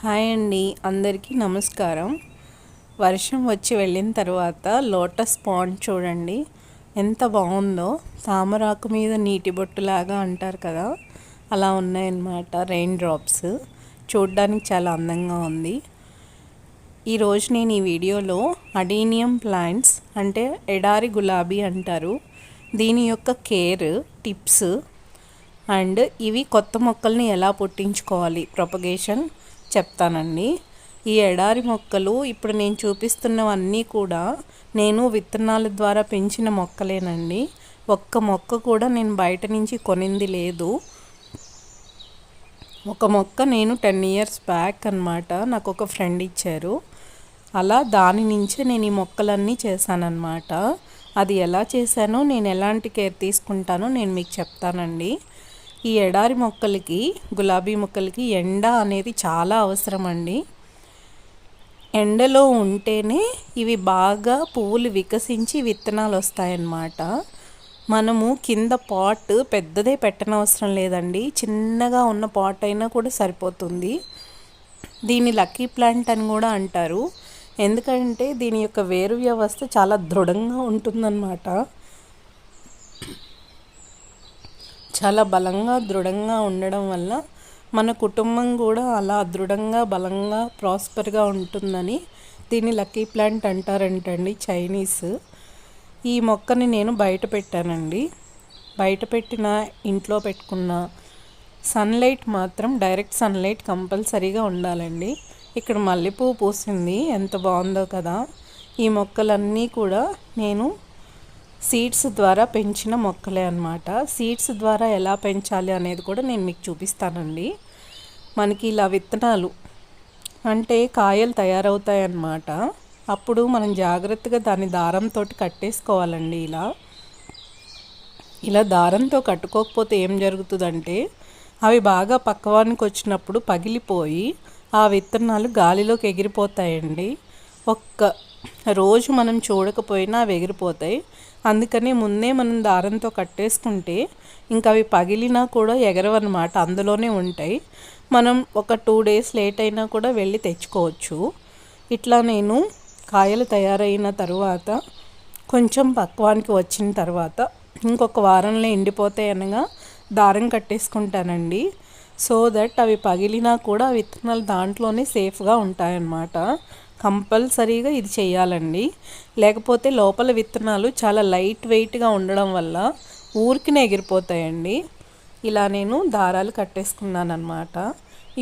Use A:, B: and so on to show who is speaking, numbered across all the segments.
A: Hi అండి అందరికీ నమస్కారం. వర్షం వచ్చి వెళ్ళిన తర్వాత లోటస్ పాండ్ చూడండి ఎంత బాగుందో. తామరాకు మీద నీటి బొట్టులాగా అంటారు కదా అలా ఉన్నాయన్నమాట రెయిన్ డ్రాప్స్ చూడ్డానికి చాలా అందంగా ఉంది. ఈరోజు నేను ఈ వీడియోలో అడీనియం ప్లాంట్స్ అంటే ఎడారి గులాబీ అంటారు. దీని యొక్క కేర్ టిప్స్ అండ్ ఇవి కొత్త మొక్కల్ని ఎలా పుట్టించుకోవాలి? ప్రొపగేషన్ చెప్తానండి. ఈ ఎడారి మొక్కలు ఇప్పుడు నేను చూపిస్తున్నవన్నీ కూడా నేను విత్తనాల ద్వారా పెంచిన మొక్కలేనండి. ఒక్క మొక్క కూడా నేను బయట నుంచి కొనింది లేదు. ఒక మొక్క నేను టెన్ ఇయర్స్ బ్యాక్ అనమాట నాకు ఒక ఫ్రెండ్ ఇచ్చారు. అలా దాని నుంచే నేను ఈ మొక్కలన్నీ చేశానన్నమాట. అది ఎలా చేశానో నేను ఎలాంటి కేర్ తీసుకుంటానో నేను మీకు చెప్తానండి. ఈ ఎడారి మొక్కలకి గులాబీ మొక్కలకి ఎండ అనేది చాలా అవసరం అండి ఎండలో ఉంటేనే ఇవి బాగా పువ్వులు వికసించి విత్తనాలు వస్తాయన్నమాట. మనము కింద పాట్ పెద్దదే పెట్టనవసరం లేదండి. చిన్నగా ఉన్న పాట్ అయినా కూడా సరిపోతుంది. దీని లక్కీ ప్లాంట్ అని కూడా అంటారు. ఎందుకంటే దీని యొక్క వేరు వ్యవస్థ చాలా దృఢంగా ఉంటుందన్నమాట. చాలా బలంగా దృఢంగా ఉండడం వల్ల మన కుటుంబం కూడా అలా దృఢంగా బలంగా ప్రాస్పర్గా ఉంటుందని దీన్ని లక్కీ ప్లాంట్ అంటారంటండి చైనీస్. ఈ మొక్కని నేను బయట పెట్టానండి. బయట పెట్టిన ఇంట్లో పెట్టుకున్న సన్లైట్ మాత్రం డైరెక్ట్ సన్లైట్ కంపల్సరీగా ఉండాలండి. ఇక్కడ మల్లెపూ పూసింది ఎంత బాగుందో కదా. ఈ మొక్కలన్నీ కూడా నేను సీడ్స్ ద్వారా పెంచిన మొక్కలే అనమాట సీడ్స్ ద్వారా ఎలా పెంచాలి అనేది కూడా నేను మీకు చూపిస్తానండి. మనకి ఇలా విత్తనాలు అంటే కాయలు తయారవుతాయి అన్నమాట. అప్పుడు మనం జాగ్రత్తగా దాన్ని దారంతో కట్టేసుకోవాలండి ఇలా. ఇలా దారంతో కట్టుకోకపోతే ఏం జరుగుతుందంటే అవి బాగా పక్కవానికి వచ్చినప్పుడు పగిలిపోయి ఆ విత్తనాలు గాలిలోకి ఎగిరిపోతాయండి. ఒక్క రోజు మనం చూడకపోయినా అవి ఎగిరిపోతాయి. అందుకని ముందే మనం దారంతో కట్టేసుకుంటే ఇంకా అవి పగిలినా కూడా ఎగరవన్నమాట అందులోనే ఉంటాయి. మనం ఒక టూ డేస్ లేట్ అయినా కూడా వెళ్ళి తెచ్చుకోవచ్చు. ఇట్లా నేను కాయలు తయారైన తర్వాత కొంచెం పక్వానికి వచ్చిన తర్వాత ఇంకొక వారంలో ఎండిపోతాయి అనగా దారం కట్టేసుకుంటానండి. సో దట్ అవి పగిలినా కూడా విత్తనాలు దాంట్లోనే సేఫ్గా ఉంటాయన్నమాట. కంపల్సరీగా ఇది చేయాలండి. లేకపోతే లోపల విత్తనాలు చాలా లైట్ వెయిట్గా ఉండడం వల్ల ఊరికినే ఎగిరిపోతాయండి. ఇలా నేను దారాలు కట్టేసుకున్నాను అనమాట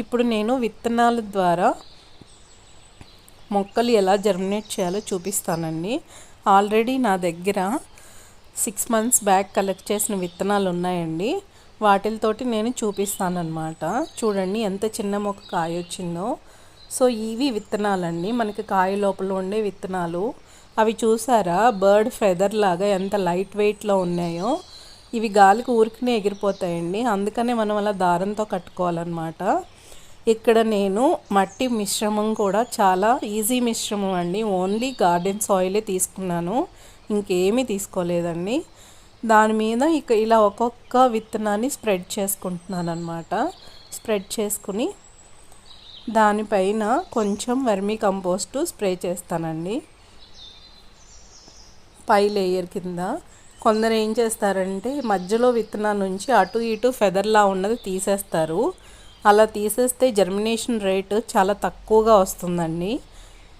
A: ఇప్పుడు నేను విత్తనాల ద్వారా మొక్కలు ఎలా జర్మినేట్ చేయాలో చూపిస్తానండి. ఆల్రెడీ నా దగ్గర సిక్స్ మంత్స్ బ్యాక్ కలెక్ట్ చేసిన విత్తనాలు ఉన్నాయండి. వాటితోటి నేను చూపిస్తానమాట చూడండి ఎంత చిన్న మొక్క కాయ వచ్చిందో సో ఇవి విత్తనాలండి. మనకి కాయ లోపల ఉండే విత్తనాలు. అవి చూసారా? బర్డ్ ఫెదర్ లాగా ఎంత లైట్ వెయిట్లో ఉన్నాయో. ఇవి గాలికి ఊరికినే ఎగిరిపోతాయండి. అందుకనే మనం అలా దారంతో కట్టుకోవాలన్నమాట. ఇక్కడ నేను మట్టి మిశ్రమం కూడా చాలా ఈజీ మిశ్రమం అండి. ఓన్లీ గార్డెన్ సాయిలే తీసుకున్నాను. ఇంకేమీ తీసుకోలేదండి. దాని మీద ఇక ఇలా ఒక్కొక్క విత్తనాన్ని స్ప్రెడ్ చేసుకుంటున్నాను అనమాట స్ప్రెడ్ చేసుకుని దానిపైన కొంచెం వర్మీ కంపోస్టు స్ప్రే చేస్తానండి. పై లేయర్ కింద. కొందరు ఏం చేస్తారంటే మధ్యలో విత్తనాల నుంచి అటు ఇటు ఫెదర్లా ఉన్నది తీసేస్తారు. అలా తీసేస్తే జర్మినేషన్ రేట్ చాలా తక్కువగా వస్తుందండి.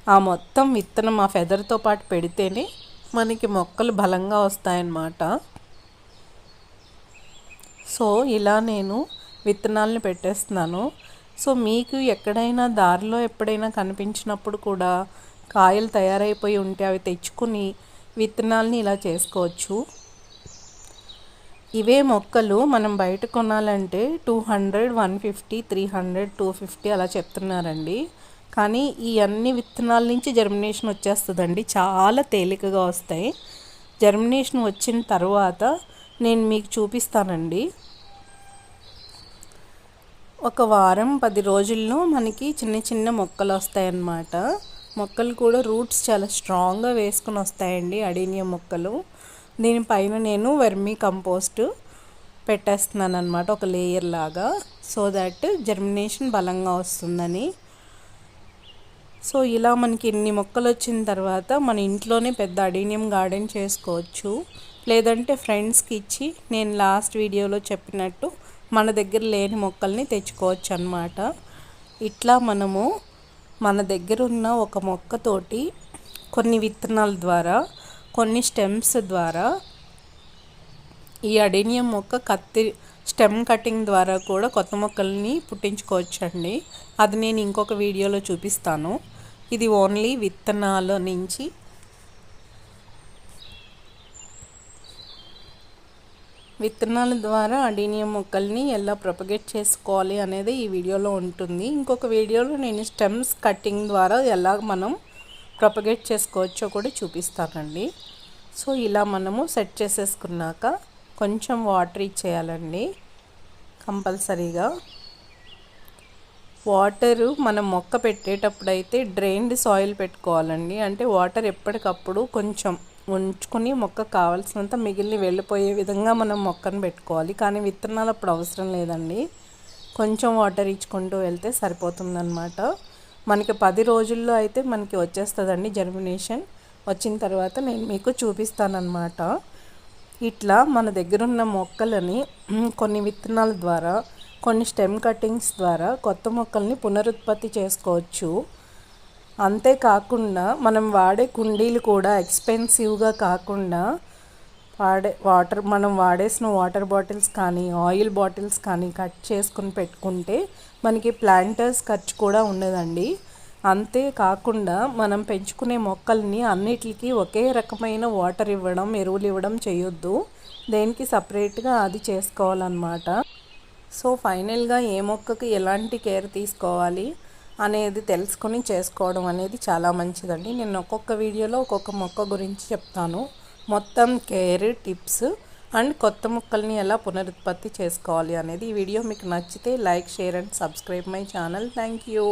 A: ఆ మొత్తం విత్తనం ఆ ఫెదర్తో పాటు పెడితేనే మనకి మొక్కలు బలంగా వస్తాయన్నమాట. సో ఇలా నేను విత్తనాలను పెట్టేస్తున్నాను. సో మీకు ఎక్కడైనా దారిలో ఎప్పుడైనా కనిపించినప్పుడు కూడా కాయలు తయారైపోయి ఉంటే అవి తెచ్చుకుని విత్తనాలని ఇలా చేసుకోవచ్చు. ఇవే మొక్కలు మనం బయట కొనాలంటే two hundred one fifty three hundred two fifty అలా చెప్తున్నారండి. కానీ ఈ అన్ని విత్తనాల నుంచి జర్మినేషన్ వచ్చేస్తుందండి. చాలా తేలికగా వస్తాయి. జర్మినేషన్ వచ్చిన తర్వాత నేను మీకు చూపిస్తానండి. ఒక వారం పది రోజుల్లో మనకి చిన్న చిన్న మొక్కలు వస్తాయన్నమాట. మొక్కలు కూడా రూట్స్ చాలా స్ట్రాంగ్గా వేసుకుని వస్తాయండి అడీనియం మొక్కలు. దీనిపైన నేను వెర్మీ కంపోస్ట్ పెట్టేస్తున్నాను అనమాట ఒక లేయర్ లాగా. సో దట్ జర్మినేషన్ బలంగా వస్తుందని. సో ఇలా మనకి ఇన్ని మొక్కలు వచ్చిన తర్వాత మన ఇంట్లోనే పెద్ద అడీనియం గార్డెన్ చేసుకోవచ్చు. లేదంటే ఫ్రెండ్స్కి ఇచ్చి నేను లాస్ట్ వీడియోలో చెప్పినట్టు మన దగ్గర లేని మొక్కల్ని తెచ్చుకోవచ్చు అనమాట ఇట్లా మనము మన దగ్గర ఉన్న ఒక మొక్కతోటి కొన్ని విత్తనాల ద్వారా కొన్ని స్టెమ్స్ ద్వారా ఈ అడేనియం మొక్క కత్తి స్టెమ్ కటింగ్ ద్వారా కూడా కొత్త మొక్కల్ని పుట్టించుకోవచ్చండి. అది నేను ఇంకొక వీడియోలో చూపిస్తాను. ఇది ఓన్లీ విత్తనాల నుంచి విత్తనాల ద్వారా అడీనియం మొక్కల్ని ఎలా ప్రొపగేట్ చేసుకోవాలి అనేది ఈ వీడియోలో ఉంటుంది. ఇంకొక వీడియోలో నేను స్టెమ్స్ కటింగ్ ద్వారా ఎలా మనం ప్రొపగేట్ చేసుకోవచ్చో కూడా చూపిస్తానండి. సో ఇలా మనము సెట్ చేసేసుకున్నాక కొంచెం వాటర్ ఇచ్చేయాలండి. కంపల్సరీగా వాటరు మనం మొక్క పెట్టేటప్పుడు అయితే డ్రైన్డ్ సాయిల్ పెట్టుకోవాలండి. అంటే వాటర్ ఎప్పటికప్పుడు కొంచెం ఉంచుకొని మొక్క కావాల్సినంత మిగిలిన వెళ్ళిపోయే విధంగా మనం మొక్కను పెట్టుకోవాలి. కానీ విత్తనాలు అప్పుడు అవసరం లేదండి. కొంచెం వాటర్ ఇచ్చుకుంటూ వెళ్తే సరిపోతుందన్నమాట. మనకి పది రోజుల్లో అయితే మనకి వచ్చేస్తుందండి జర్మినేషన్ వచ్చిన తర్వాత నేను మీకు చూపిస్తానన్నమాట. ఇట్లా మన దగ్గర ఉన్న మొక్కలని కొన్ని విత్తనాల ద్వారా కొన్ని స్టెమ్ కటింగ్స్ ద్వారా కొత్త మొక్కల్ని పునరుత్పత్తి చేసుకోవచ్చు. అంతేకాకుండా మనం వాడే కుండీలు కూడా ఎక్స్పెన్సివ్గా కాకుండా వాడే వాటర్ మనం వాడేసిన వాటర్ బాటిల్స్ కానీ ఆయిల్ బాటిల్స్ కానీ కట్ చేసుకుని పెట్టుకుంటే మనకి ప్లాంటర్స్ ఖర్చు కూడా ఉండదండి. అంతేకాకుండా మనం పెంచుకునే మొక్కల్ని అన్నిటికీ ఒకే రకమైన వాటర్ ఇవ్వడం ఎరువులు ఇవ్వడం చేయొద్దు. దేనికి సపరేట్గా అది చేసుకోవాలన్నమాట. సో ఫైనల్గా ఏ మొక్కకి ఎలాంటి కేర్ తీసుకోవాలి? అనేది తెలుసుకొని చేసుకోవడం అనేది చాలా మంచిదండి. నేను ఒక్కొక్క వీడియోలో ఒక్కొక్క మొక్క గురించి చెప్తాను. మొత్తం కేర్ టిప్స్ అండ్ కొత్త మొక్కల్ని ఎలా పునరుత్పత్తి చేసుకోవాలి అనేది ఈ వీడియో మీకు నచ్చితే like share and subscribe my channel. Thank you.